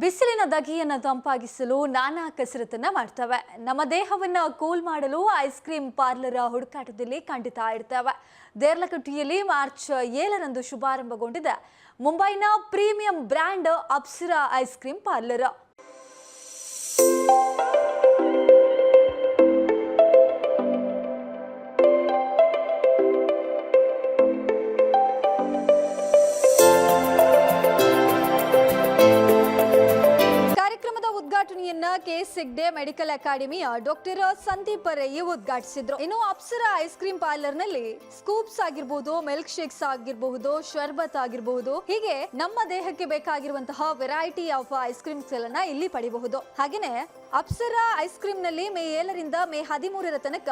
ಬಿಸಿಲಿನ ದಗಿಯನ್ನು ತಂಪಾಗಿಸಲು ನಾನಾ ಕಸರತ್ತನ್ನು ಮಾಡ್ತವೆ. ನಮ್ಮ ದೇಹವನ್ನು ಕೂಲ್ ಮಾಡಲು ಐಸ್ ಕ್ರೀಮ್ ಪಾರ್ಲರ್ ಹುಡುಕಾಟದಲ್ಲಿ ಖಂಡಿತ ಇರ್ತವೆ. ದೇರ್ಲಕಟ್ಟಿಯಲ್ಲಿ ಮಾರ್ಚ್ ಏಳರಂದು ಶುಭಾರಂಭಗೊಂಡಿದೆ. ಮುಂಬೈನ premium brand Apsara ice cream parlour. ಉದ್ಘಾಟನೆಯನ್ನ ಸಿಗ್ಡೆ ಮೆಡಿಕಲ್ ಅಕಾಡೆಮಿಯ ಡಾಕ್ಟರ್ ಸಂದೀಪ್ ರೈ ಉದ್ಘಾಟಿಸಿದ್ರು. ಇನ್ನು ಅಪ್ಸರ ಐಸ್ ಕ್ರೀಮ್ ಪಾರ್ಲರ್ನಲ್ಲಿ ಸ್ಕೂಪ್ಸ್ ಆಗಿರಬಹುದು ಮಿಲ್ಕ್ ಶೇಕ್ಸ್ ಆಗಿರಬಹುದು, ಶರ್ಬತ್ ಆಗಿರಬಹುದು, ಹೀಗೆ ನಮ್ಮ ದೇಹಕ್ಕೆ ಬೇಕಾಗಿರುವಂತಹ ವೆರೈಟಿ ಆಫ್ ಐಸ್ ಕ್ರೀಮ್ಸ್ ಗಳನ್ನ ಇಲ್ಲಿ ಪಡಿಬಹುದು ಹಾಗೇನೆ ಅಪ್ಸರ ಐಸ್ ಕ್ರೀಮ್ನಲ್ಲಿ ಮೇ ಏಳರಿಂದ ಮೇ ಹದಿಮೂರರ ತನಕ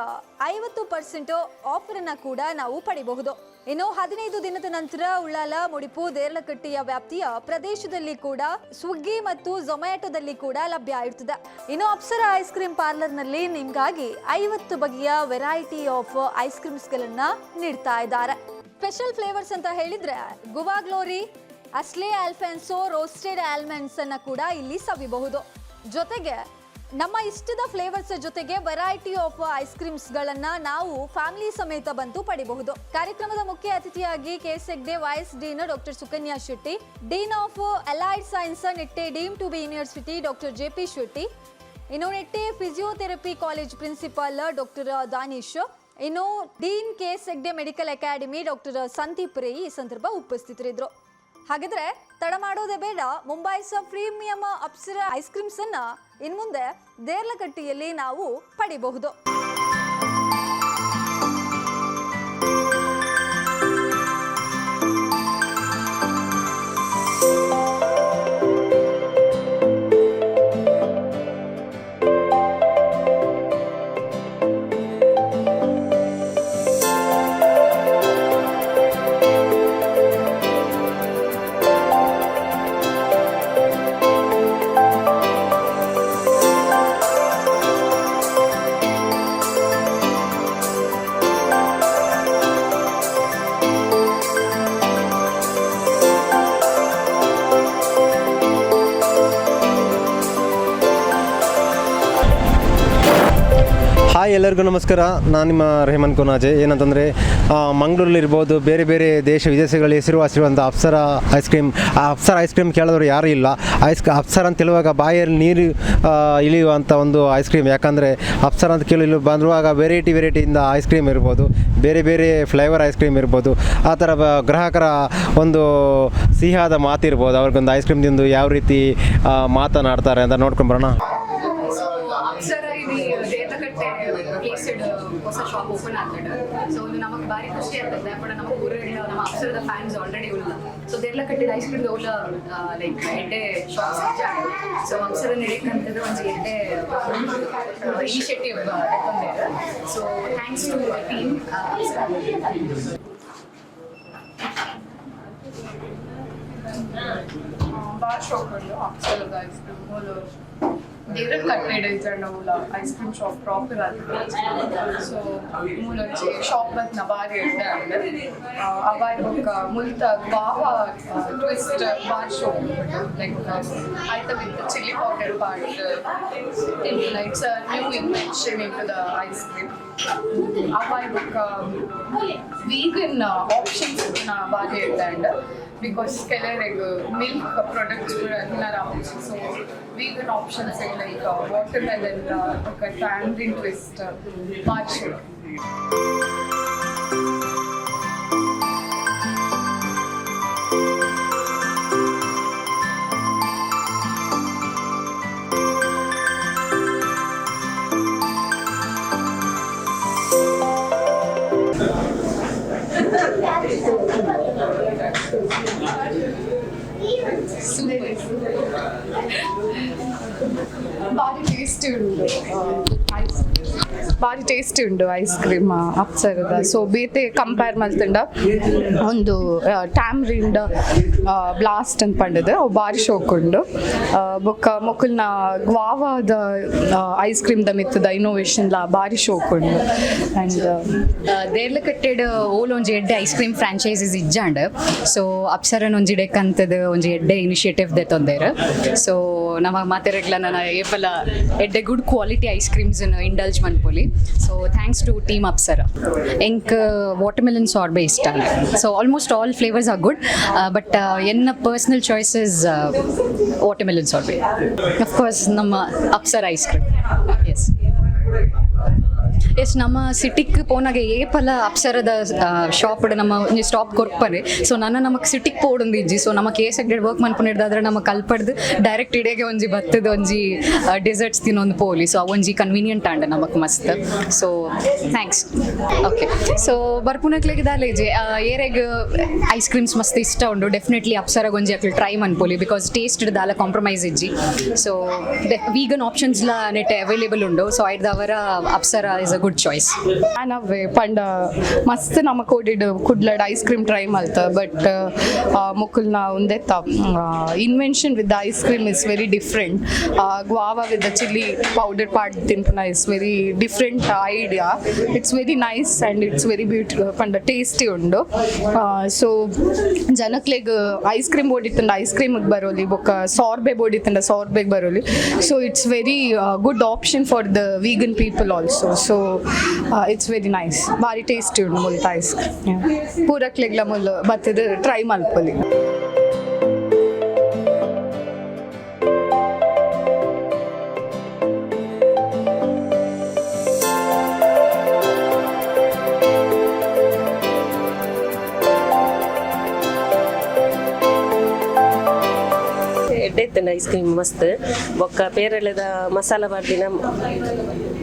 ಐವತ್ತು ಪರ್ಸೆಂಟ್ ಆಫರ್ ಅನ್ನ ಕೂಡ ನಾವು ಪಡಿಬಹುದು ಇನ್ನು ಹದಿನೈದು ದಿನದ ನಂತರ ಉಳ್ಳಾಲ, ಮುಡಿಪು, ದೇರ್ಲಕಟ್ಟೆಯ ವ್ಯಾಪ್ತಿಯ ಪ್ರದೇಶದಲ್ಲಿ ಕೂಡ ಸ್ವಿಗ್ಗಿ ಮತ್ತು ಝೊಮ್ಯಾಟೊದಲ್ಲಿ ಕೂಡ ಲಭ್ಯ ಇರ್ತದೆ ಇನ್ನು ಅಪ್ಸರ ಐಸ್ ಕ್ರೀಮ್ ಪಾರ್ಲರ್ನಲ್ಲಿ ನಿಮ್ಗಾಗಿ ಐವತ್ತು ಬಗೆಯ ವೆರೈಟಿ ಆಫ್ ಐಸ್ ಕ್ರೀಮ್ಸ್ ಗಳನ್ನ ನೀಡ್ತಾ ಇದ್ದಾರೆ. ಸ್ಪೆಷಲ್ ಫ್ಲೇವರ್ಸ್ ಅಂತ ಹೇಳಿದ್ರೆ ಗುವಾ ಗ್ಲೋರಿ, ಅಸ್ಲೇ ಆಲ್ಫೆನ್ಸೋ, ರೋಸ್ಟೆಡ್ ಆಲ್ಮಂಡ್ಸ್ ಅನ್ನ ಕೂಡ ಇಲ್ಲಿ ಸವಿಬಹುದು ಜೊತೆಗೆ ನಮ್ಮ ಇಷ್ಟದ ಫ್ಲೇವರ್ಸ್ ಜೊತೆಗೆ ವೆರೈಟಿ ಆಫ್ ಐಸ್ ಕ್ರೀಮ್ಸ್ ಗಳನ್ನ ನಾವು ಫ್ಯಾಮಿಲಿ ಸಮೇತ ಬಂದು ಪಡಿಬಹುದು. ಕಾರ್ಯಕ್ರಮದ ಮುಖ್ಯ ಅತಿಥಿಯಾಗಿ K S Hegde vice dean doctor Sukanya Shetty dean of allied science Nitte deem to be university doctor J P Shetty, ಇನ್ನು Nitte physiotherapy college principal doctor Danish, ಇನ್ನು dean K S Hegde medical academy doctor Sandeep Rai ಈ ಸಂದರ್ಭ ಉಪಸ್ಥಿತರಿದ್ದರು. ಹಾಗಿದ್ರೆ ತಡ ಮಾಡೋದೇ ಬೇಡ. ಮುಂಬೈಸ ಪ್ರೀಮಿಯಂ ಅಪ್ಸರ ಐಸ್ ಕ್ರೀಮ್ಸ್ ಅನ್ನ ಇನ್ಮುಂದೆ ದೇರ್ಲಕಟ್ಟಿಯಲ್ಲಿ ನಾವು ಪಡಿಬಹುದು. ಹಾಯ್ ಎಲ್ಲರಿಗೂ ನಮಸ್ಕಾರ. ನಾನು ನಿಮ್ಮ ರೆಹಮಾನ್ ಕೊನಾಜೆ. ಏನಂತಂದರೆ ಮಂಗಳೂರಲ್ಲಿರ್ಬೋದು ಬೇರೆ ಬೇರೆ ದೇಶ ವಿದೇಶಗಳಲ್ಲಿ ಹೆಸರುವಾಸಿರುವಂಥ ಅಪ್ಸರ ಐಸ್ ಕ್ರೀಮ್, ಆ, ಅಪ್ಸರ ಐಸ್ ಕ್ರೀಮ್ ಕೇಳಿದವರು ಯಾರೂ ಇಲ್ಲ. ಐಸ್ ಅಪ್ಸರ ಅಂತ ಹೇಳುವಾಗ ಬಾಯಲ್ಲಿ ನೀರು ಇಳಿಯುವಂಥ ಒಂದು ಐಸ್ ಕ್ರೀಮ್. ಯಾಕಂದರೆ, ಅಪ್ಸರ ಅಂತ ಕೇಳಿ ಬಂದಿರುವಾಗ ವೆರೈಟಿ ವೆರೈಟಿಯಿಂದ ಐಸ್ ಕ್ರೀಮ್ ಇರ್ಬೋದು. ಬೇರೆ ಬೇರೆ ಫ್ಲೇವರ್ ಐಸ್ ಕ್ರೀಮ್ ಇರ್ಬೋದು. ಆ ಥರ ಗ್ರಾಹಕರ ಒಂದು ಸಿಹಿಯಾದ ಮಾತಿರ್ಬೋದು. ಅವ್ರಿಗೊಂದು ಐಸ್ ಕ್ರೀಮ್ ತಿಂದು ಯಾವ ರೀತಿ ಮಾತನಾಡ್ತಾರೆ ಅಂತ ನೋಡ್ಕೊಂಡು ಬರೋಣ ಅಪ್ಸರ ಇಲ್ಲಿ ದೇತಕಟ್ಟೆ ಪ್ಲೇಸೆಡ್ ಹೊಸ ಶಾಪ್ ಓಪನ್ ಆಗ್ತದೆ ಸೊ ಒಂದು ನಮಗೆ ಭಾರಿ ಖುಷಿ ಆಗ್ತದೆ ಕೂಡ ನಮ್ಮ ಊರಿನ ನಮ್ಮ ಅಪ್ಸರದ ಫ್ಯಾನ್ಸ್ ಆಲ್ರೆಡಿ ಉಳ್ಳ ಸೊ ದೇರ್ಲ ಕಟ್ಟಿದ ಐಸ್ ಕ್ರೀಮ್ ಉಳ್ಳ ಲೈಕ್ ಎಡ್ಡೆ ಶಾಪ್ಸ್ ಸೊ ಅಪ್ಸರ ನಡೆಯಕ್ಕಂತದ್ದು ಒಂದು ಎಡ್ಡೆ ಇನಿಷಿಯೇಟಿವ್ ತಗೊಂಡಿದ್ದಾರೆ ಸೊ ಥ್ಯಾಂಕ್ಸ್ ಟು ಟೀಮ್ ಭಾಳ ಶಾಪ್ ಉಂಟು ಅಪ್ಸರದ ಐಸ್ ಕ್ರೀಮ್ ಮೂಲು ದೇವ್ರಲ್ಲಿ ಕಟ್ನೆ ಹಿಡಿತಾರೆ ನಾವು ಐಸ್ ಕ್ರೀಮ್ ಶಾಪ್ ಪ್ರಾಪರ್ ಆಗಿದೆ ಸೊ ಮೂಲೊಚ್ಚಿ ಶಾಪ್ ಮತ್ತು ನವಾರಿ ಇರ್ತಾ ಅಂದ್ರೆ ಅವಾಯ್ ಪಕ್ಕ ಮುಲ್ತ ಬಾವ ಟ್ವಿಸ್ಟ್ ಬಾರ್ ಶೋ ಲೈಕ್ ಐತ with chilli powder part lights new invention into the ice cream ಅವಾಯ್ ಪಕ್ಕ ವೀಗನ್ ಆಪ್ಷನ್ಸ್ ಬಾಗಿ ಇರ್ತಾ ಅಂಡ್ ಬಿಕಾಸ್ ಕೆಲವರಿಗೆ ಮಿಲ್ಕ್ ಪ್ರಾಡಕ್ಟ್ಸ್ ಕೂಡ ತಿನ್ನರ so vegan options like watermelon ఒక ಟ್ಯಾಂಡ್ರಿನ್ ಟ್ವಿಸ್ಟ್ ಮಾರ್ಚ್ Super. ಬಾರಿ ಟೇಸ್ಟಿ ಉಂಟು. ಬಾರಿ ಟೇಸ್ಟಿ ಉಂಟು ಐಸ್ ಕ್ರೀಮ್ ಅಪ್ಸರದ ಸೊ ಬೇತೆ ಕಂಪೇರ್ ಮಲ್ತಂಡ ಒಂದು ಟ್ಯಾಮ್ರಿಂಡ್ ಬ್ಲಾಸ್ಟ್ ಅಂತ ಪಂಡದು. ಅವು ಶೋಕ್ ಶೋಕುಂಡು ಬೊಕ್ಕ ಮೊಕ್ಕಲ್ನ ಗ್ವಾವಾದ ಐಸ್ ಕ್ರೀಮ್ ದ ಮಿತ್ತದ ಲ ಬಾರಿ ಶೋಕುಂಡು ಅಂಡ್ ದೇರ್ಲ ಕಟ್ಟೆಡ್ ಓಲ್ ಒಂಜಿ ಎಡ್ಡೆ ಐಸ್ ಕ್ರೀಮ್ ಫ್ರಾಂಚೈಸಸ್ ಇಜ್ಜಾಂಡ್. ಸೊ ಅಪ್ಸರನ್ ಒಂಜಿ ಡೆಕ್ ಅಂತದ ಒಂಜಿ ಎಡ್ಡೆ ಇನಿಷಿಯೇಟಿವ್ ದೆತ್ತೊಂದೇರು ಸೊ ನಮ ಮಾತೆರೆಗ್ಲ ನನ್ನ ಏಪಲ a good quality ice creams indulge ಮನ್ಪೊಲಿ. So thanks to team Apsara ಎಂಕ್ ವಾಟರ್ ಮೆಲನ್ ಸಾರ್ಬೆ ಇಷ್ಟ so almost all flavours are good but ಎನ್ನ personal choices watermelon sorbet of course ನಮ್ಮ Apsara ice cream yes yes, ನಮ್ಮ ಸಿಟಿಕ್ ಪೋನಾಗೆ ಏಪಲ ಅಪ್ಸರದ shop ನಮ್ಮ ಸ್ಟಾಪ್ ಕೊರ್ಪರೆ ಸೊ ನನ್ನ ನಮಕ್ ಸಿಟಿಕ್ ಪೋಡೊಂದು ಇಜ್ಜಿ ಸೊ ನಮ್ಮ ಎಸ್ ಎಗ್ಡೆಡ್ ವರ್ಕ್ ಮನ್ಪುನಿಡ್ದಾದ್ರೆ ನಮ್ಮ ಕಲ್ಪಡ್ದು ಡೈರೆಕ್ಟ್ ಇಡೆಗೆ ಒಂಜಿ ಬತ್ತದ ಒಂಜಿ ಡೆಸರ್ಟ್ಸ್ ತಿನ್ನೊಂದು ಪೋಲಿ. ಸೊ ಒಂಜಿ ಕನ್ವೀನಿಯಂಟ್ ಆಂಡ ನಮಗೆ ಮಸ್ತ್. ಸೊ ಥ್ಯಾಂಕ್ಸ್ ಓಕೆ ಸೊ ಬರ್ಪುನಕ್ಲೆಗೆ ಇಜ್ಜಿ ಏರೆಗ್ ಐಸ್ ಕ್ರೀಮ್ಸ್ ಮಸ್ತ್ ಇಷ್ಟ ಉಂಡು. ಡೆಫಿನೆಟ್ಲಿ ಅಪ್ಸರಾಗ ಒಂಜಿ ಅಕ್ಲು ಟ್ರೈ ಮನ್ಪೊಲಿ ಬಿಕಾಸ್ ಟೇಸ್ಟ್ ದಾಲ ಕಾಂಪ್ರಮೈಸ್ ಇಜ್ಜಿ. ಸೊ ವೀಗನ್ ಆಪ್ಷನ್ಸ್ಲ ನೆಟ್ ಅವೈಲೇಬಲ್ ಉಂಡು. ಸೊ ಐದು ಅವರ Apsara is a good choice ನಾವೇ ಪಂಡ ಮಸ್ತ್ ನಮ ಕೋಡಿಡ್ ಕುಡ್ಲಡ್ ಐಸ್ ಕ್ರೀಮ್ ಟ್ರೈ ಮಲ್ತ ಬಟ್ ಮುಕುಲ್ನ ಉಂದೆತ್ತ invention with ice cream is very different guava with the chilli powder part ತಿನ್ಪುನ is very different idea it's very nice and it's very beauty ಪಂಡ ಟೇಸ್ಟಿ ಉಂಡು. ಸೊ ಜನಕ್ಲೆಗ್ ಐಸ್ ಕ್ರೀಮ್ ಬೋಡಿತ್ತಂಡ ice ಕ್ರೀಮಿಗೆ ಬರೋಲಿ ಬೊಕ್ಕ ಸಾರ್ಬೆ ಬೋಡಿತ್ತಂಡ ಸಾರ್ಬೆಗೆ Baroli. So it's very good option for the vegan people also so it's very nice ಭಾರಿ ಟೇಸ್ಟಿ ಉಂಡು ಮುಲ್ತ ಐಸ್ ಪೂರಕ್ಲೆಗ್ಲ ಮುಲ್ ಬತ್ತದ ಟ್ರೈ ಮಲ್ಪೊಲಿ ಎಡ್ಡೆತ್ತನ ಐಸ್ ಕ್ರೀಮ್ ಮಸ್ತ್. ಬೊಕ್ಕ ಪೇರಳೆದ ಮಸಾಲ ಪಾಡ್ದಿನ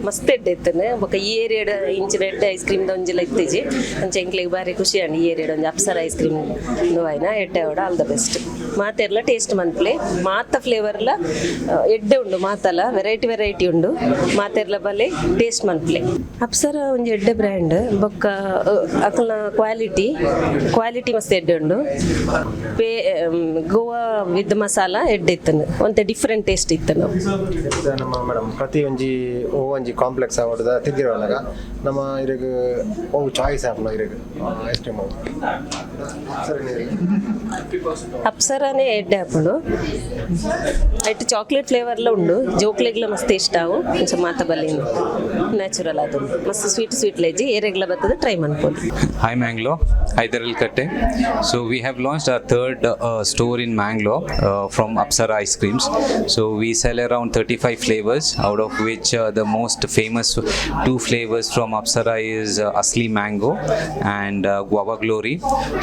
ಮಸ್ತ್ ಎಡ್ಡೆ ಇತ್ತೆ ಬೊಕ ಈ ಏರಿಯಡ್ ಇಂಚಿನ ಎಡ್ಡೆ ಐಸ್ ಕ್ರೀಮ್ ದ ಒಂಜಿಲ ಇತ್ತೀಜಿ ಅಂಚ ಎಂಕ್ಲೆಗ್ ಬಾರಿ ಖುಷಿ ಆಂಡ್ ಈ ಏರಿಯಡ್ ಒಂಜಿ ಅಪ್ಸರ ಐಸ್ ಕ್ರೀಮ್ ಆಯ್ನ ಎಡ್ಡೆ ಅವಡ ಆಲ್ ದ ಬೆಸ್ಟ್ ಮಾತೆರ್ಲ ಟೇಸ್ಟ್ ಮನ್ಪ್ಲೆ ಮಾತ ಫ್ಲೇವರ್ಲ ಎಡ್ಡೆ ಉಂಡು ಮಾತಲ ವೆರೈಟಿ ವೆರೈಟಿ ಉಂಡು. ಮಾತೆರ್ಲ ಬಲೆ ಟೇಸ್ಟ್ ಮನ್ಪ್ಲೆ ಅಪ್ಸರ ಒಂಜಿ ಎಡ್ಡೆ ಬ್ರ್ಯಾಂಡ್ ಬೊಕ್ಕ ಅಕಲ್ನ ಕ್ವಾಲಿಟಿ ಕ್ವಾಲಿಟಿ ಮಸ್ತ್ ಎಡ್ಡೆ ಉಂಡು. ಪೇ ಗೋವಾ ವಿತ್ ಮಸಾಲ ಎಡ್ಡೆ ಇತ್ತನು ಒಂತೆ ಡಿಫ್ರೆಂಟ್ ಟೇಸ್ಟ್ ಇತ್ತನು ನಮ್ಮ ಮೇಡಮ್ ಪ್ರತಿ ಒಂಜಿ ಓ ಒಂಜಿ ಕಾಂಪ್ಲೆಕ್ಸ್ ಆವಡ್ದ ತಿದ್ದಿರೋನಾಗ ನಮ್ಮ ಇರಗ ಓ ಚಾಯ್ಸ್ ಆಪ್ಲ ಇರಗ ಐಸ್ ಕ್ರೀಮ್ ಸರಿ ಅಪ್ಸರಾನೇ ಎಡ್ಡೆ ಹಾಕೊಂಡು ಐಟ್ ಚಾಕ್ಲೇಟ್ ಫ್ಲೇವರ್ಲ ಉಂಡು ಜೋಕ್ಲೆಗ್ಲ ಮಸ್ತ್ ಇಷ್ಟ ಅವು ಇಂಚ ಮಾತ ಬಲ್ಲಿ ನ್ಯಾಚುರಲ್ ಅದು ಮಸ್ತ್ ಸ್ವೀಟ್ ಸ್ವೀಟ್ ಲೆಜ್ಜಿ ಏರೆಗ್ಲ ಬರ್ತದೆ ಟ್ರೈ ಮಾಡ್ಬೋದು Hi Mangalore, Hyderil Katte. So we have launched our third uh, store in Mangalore uh, from Apsara Ice Creams. So we sell around 35 flavors, out of which uh, the most famous two flavors from Apsara is uh, Asli Mango and uh, Guava Glory.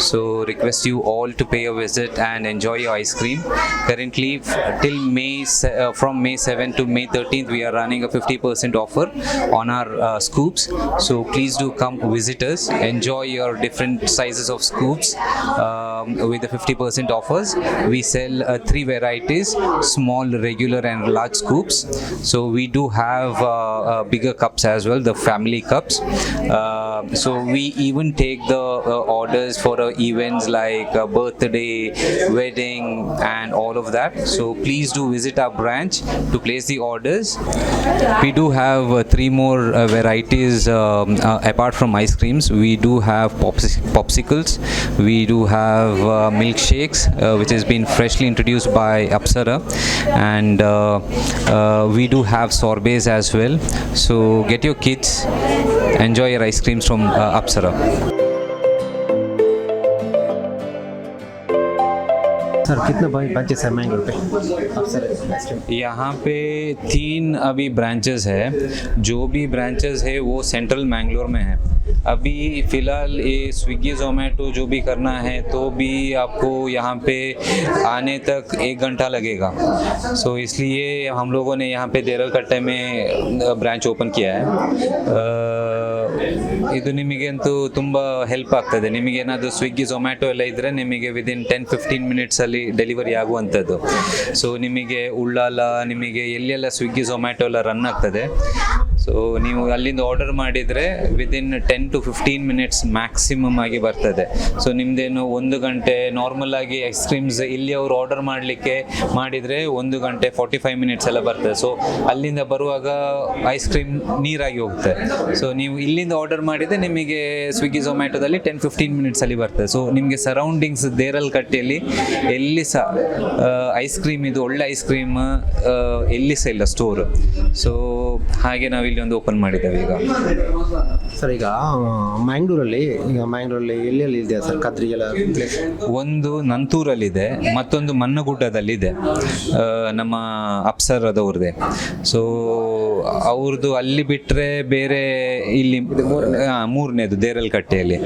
So request you all to pay a visit and enjoy ice cream. Currently, till May uh, from May 7 to May 13th, we are running a 50% offer on our uh, scoops. So please do come visit us. Enjoy your different sizes of scoops um, with the 50% offers. We sell uh, three varieties: small, regular, and large scoops. So we do have uh, uh, bigger cups as well, the family cups. Uh, so we even take the uh, orders for uh, events like uh, birthday, wedding, and all of that. So please do visit our branch to place the orders. We do have three more varieties um, apart from ice creams. We do have pops- popsicles. We do have milkshakes, which has been freshly introduced by Apsara, and we do have sorbets as well. So get your kids, enjoy your ice creams from uh, Apsara. Sir कितने भाई बच्चे sir mango पे अप्सरा ice cream यहाँ पे तीन अभी branches है जो भी ब्रांचेस है वो सेंट्रल मैंगलोर में है अभी फ़िलहाल ये स्विगी जोमेटो जो भी करना है तो भी आपको यहाँ पे आने तक एक घंटा लगेगा सो इसलिए हम लोगों ने यहाँ पे देरल कट्टे में ब्रांच ओपन किया है ಅಹ್, ಇದು ನಿಮಗಂತೂ ತುಂಬ ಹೆಲ್ಪ್ ಆಗ್ತದೆ ನಿಮಗೆ ಏನಾದರೂ ಸ್ವಿಗ್ಗಿ ಝೊಮ್ಯಾಟೊ ಎಲ್ಲ ಇದ್ದರೆ ನಿಮಗೆ ವಿದಿನ್ ಟೆನ್ ಫಿಫ್ಟೀನ್ ಮಿನಿಟ್ಸಲ್ಲಿ ಮಿನಿಟ್ಸಲ್ಲಿ ಡೆಲಿವರಿ ಆಗುವಂಥದ್ದು. ಸೊ ನಿಮಗೆ ಉಳ್ಳಾಲ ನಿಮಗೆ ಎಲ್ಲೆಲ್ಲ ಸ್ವಿಗ್ಗಿ ಝೊಮ್ಯಾಟೊ ಎಲ್ಲ ರನ್ ಆಗ್ತದೆ. ಸೊ ನೀವು ಅಲ್ಲಿಂದ ಆರ್ಡರ್ ಮಾಡಿದರೆ within ten to fifteen minutes maximum ಆಗಿ ಬರ್ತದೆ. ಸೊ ನಿಮ್ಮದೇನು ಒಂದು ಗಂಟೆ ನಾರ್ಮಲ್ ಆಗಿ ಐಸ್ ಕ್ರೀಮ್ಸ್ ಇಲ್ಲಿ ಅವರು ಆರ್ಡರ್ ಮಾಡಲಿಕ್ಕೆ ಮಾಡಿದರೆ ಒಂದು ಗಂಟೆ ಫಾರ್ಟಿ ಫೈವ್ ಮಿನಿಟ್ಸ್ ಎಲ್ಲ ಬರ್ತದೆ. ಸೊ ಅಲ್ಲಿಂದ ಬರುವಾಗ ಐಸ್ ಕ್ರೀಮ್ ನೀರಾಗಿ ಹೋಗುತ್ತೆ. ಸೊ ನೀವು ಇಲ್ಲಿಂದ ಆರ್ಡರ್ ಮಾಡಿದರೆ ನಿಮಗೆ ಸ್ವಿಗ್ಗಿ ಝೊಮ್ಯಾಟೊದಲ್ಲಿ ಟೆನ್ ಫಿಫ್ಟೀನ್ ಮಿನಿಟ್ಸಲ್ಲಿ ಬರ್ತದೆ. ಸೊ ನಿಮಗೆ ಸರೌಂಡಿಂಗ್ಸ್ ದೇರಲ್ ಕಟ್ಟೆಯಲ್ಲಿ ಎಲ್ಲಿ ಸಹ ಐಸ್ ಕ್ರೀಮ್ ಇದು ಒಳ್ಳೆ ಐಸ್ ಕ್ರೀಮ್ ಎಲ್ಲಿ ಸಹ ಇಲ್ಲ ಸ್ಟೋರ್ ಸೊ ಹಾಗೆ ನಾವು ಇಲ್ಲಿ ಒಂದು ಓಪನ್ ಮಾಡಿದ್ದೇವೆ ಈಗ. ಸರ್ ಈಗ ಮ್ಯಾಂಗ್ಳೂರಲ್ಲಿ ಈಗ ಮ್ಯಾಂಗ್ಳೂರಲ್ಲಿ ಎಲ್ಲೆಲ್ಲಿ ಇದೆ ಸರ್ ಕದ್ರಿ ಎಲ್ಲ ಪ್ಲೇಸ್ ಒಂದು ನಂತೂರಲ್ಲಿದೆ ಮತ್ತೊಂದು ಮನ್ನಗುಡ್ಡದಲ್ಲಿದೆ ಆ, ನಮ್ಮ ಅಪ್ಸರದವ್ರದ್ದೇ. ಸೊ ಅವ್ರದ್ದು ಅಲ್ಲಿ ಬಿಟ್ಟರೆ ಬೇರೆ ಇಲ್ಲಿ ಮೂರನೇದು ದೇರಲ್ಕಟ್ಟೆಯಲ್ಲಿ.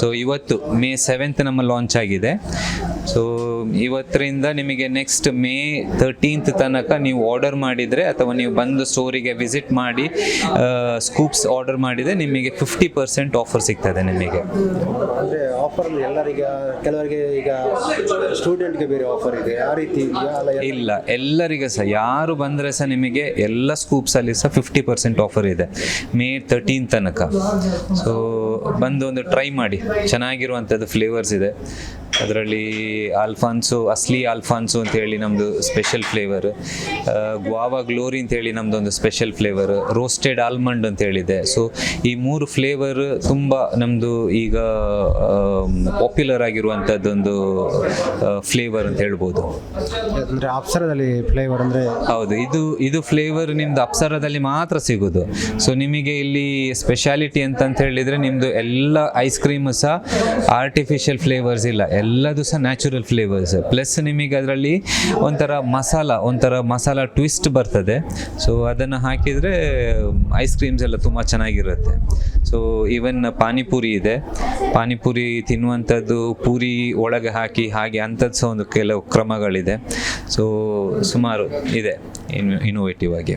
ಸೊ ಇವತ್ತು ಮೇ ಸೆವೆಂತ್ ನಮ್ಮ ಲಾಂಚ್ ಆಗಿದೆ. ಸೊ ಇವತ್ತರಿಂದ ನಿಮಗೆ ನೆಕ್ಸ್ಟ್ ಮೇ ತರ್ಟೀನ್ತ್ ತನಕ ನೀವು ಆರ್ಡರ್ ಮಾಡಿದರೆ ಅಥವಾ ನೀವು ಬಂದು ಸ್ಟೋರಿಗೆ ವಿಸಿಟ್ ಮಾಡಿ ಸ್ಕೂಪ್ಸ್ ಆರ್ಡರ್ ಮಾಡಿದರೆ ನಿಮಗೆ ಫಿಫ್ಟಿ ಪರ್ಸೆಂಟ್ ಆಫರ್ ಸಿಗ್ತದೆ ನಿಮಗೆ. ಅಂದರೆ ಆಫರ್ ಎಲ್ಲರಿಗೆ ಕೆಲವರಿಗೆ ಈಗ ಸ್ಟೂಡೆಂಟ್ಗೆ ಬೇರೆ ಆಫರ್ ಇದೆ. ಆ ರೀತಿ ಇಲ್ಲ ಎಲ್ಲರಿಗೆ ಸಹ ಯಾರು ಬಂದರೆ ಸಹ ನಿಮಗೆ ಎಲ್ಲ ಸ್ಕೂಪ್ಸಲ್ಲಿ ಸಹ ಫಿಫ್ಟಿ ಪರ್ಸೆಂಟ್ ಆಫರ್ ಇದೆ. ಮೇ ತರ್ಟೀನ್ ತನಕ. ಸೊ ಬಂದು ಒಂದು ಟ್ರೈ ಮಾಡಿ. ಚೆನ್ನಾಗಿರುವಂಥದ್ದು ಫ್ಲೇವರ್ಸ್ ಇದೆ. ಅದರಲ್ಲಿ ಆಲ್ಫಾನ್ಸು ಅಸ್ಲಿ ಆಲ್ಫಾನ್ಸು ಅಂತ ಹೇಳಿ ನಮ್ಮದು ಸ್ಪೆಷಲ್ ಫ್ಲೇವರ್ ಗ್ವಾವಾ ಗ್ಲೋರಿ ಅಂತ ಹೇಳಿ ನಮ್ಮದು ಒಂದು ಸ್ಪೆಷಲ್ ಫ್ಲೇವರ್ ರೋಸ್ಟೆಡ್ ಆಲ್ಮಂಡ್ ಅಂತ ಹೇಳಿದೆ. ಸೊ ಈ ಮೂರು ಫ್ಲೇವರ್ ತುಂಬ ನಮ್ಮದು ಈಗ ಪಾಪ್ಯುಲರ್ ಆಗಿರುವಂಥದ್ದೊಂದು ಫ್ಲೇವರ್ ಅಂತ ಹೇಳ್ಬೋದು. ಅಂದರೆ ಅಪ್ಸರದಲ್ಲಿ ಫ್ಲೇವರ್ ಅಂದರೆ ಹೌದು. ಇದು ಇದು ಫ್ಲೇವರ್ ನಿಮ್ಮದು ಅಪ್ಸರದಲ್ಲಿ ಮಾತ್ರ ಸಿಗೋದು. ಸೊ ನಿಮಗೆ ಇಲ್ಲಿ ಸ್ಪೆಷಾಲಿಟಿ ಅಂತ ಹೇಳಿದರೆ ನಿಮ್ಮದು ಎಲ್ಲ ಐಸ್ ಕ್ರೀಮು ಸಹ ಆರ್ಟಿಫಿಷಿಯಲ್ ಫ್ಲೇವರ್ಸ್ ಇಲ್ಲ. ಎಲ್ಲದು ಸಹ ನ್ಯಾಚುರಲ್ ಫ್ಲೇವರ್ಸ್ ಪ್ಲಸ್ ನಿಮಗೆ ಅದರಲ್ಲಿ ಒಂಥರ ಮಸಾಲ ಒಂಥರ ಮಸಾಲ ಟ್ವಿಸ್ಟ್ ಬರ್ತದೆ. ಸೊ ಅದನ್ನು ಹಾಕಿದರೆ ಐಸ್ ಕ್ರೀಮ್ಸ್ ಎಲ್ಲ ತುಂಬ ಚೆನ್ನಾಗಿರುತ್ತೆ. ಸೊ ಈವನ್ ಪಾನಿಪುರಿ ಇದೆ. ಪಾನಿಪುರಿ ತಿನ್ನುವಂಥದ್ದು ಪೂರಿ ಒಳಗೆ ಹಾಕಿ, ಹಾಗೆ ಅಂಥದ್ದು ಸಹ ಒಂದು ಕೆಲವು ಕ್ರಮಗಳಿದೆ. ಸೊ ಸುಮಾರು ಇದೆ ಇನ್ ಇನೋವೇಟಿವ್ ಆಗಿ.